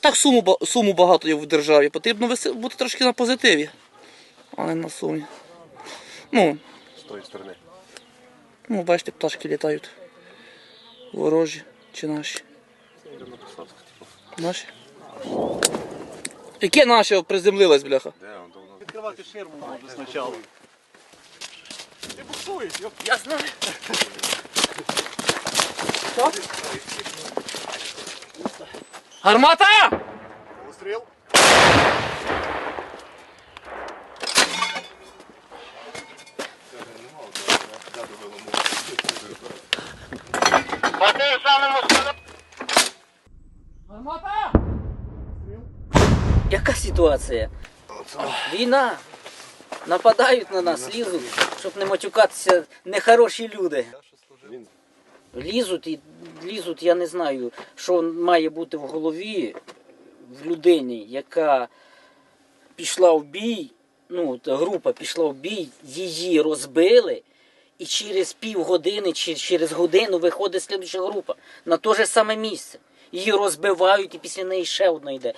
Так суму, суму багато є в державі. Потрібно бути трошки на позитиві, а не на сумі. Ну, З тої сторони. ну бачите, пташки літають. Ворожі чи наші. Наші? Яке наше приземлилось, бляха? Відкривати ширму можна спочатку. Ти буксуєш, йоп. Я знаю. Гармата! Постріл. Гармата! Яка ситуація? Війна. Нападають на нас, лізуть, щоб не матюкатися нехороші люди. Лізуть і лізуть, я не знаю, що має бути в голові в людині, яка пішла в бій, ну, група пішла в бій, її розбили, і через півгодини чи через годину виходить слідуюча група на те же саме місце. Її розбивають, і після неї ще одна йде.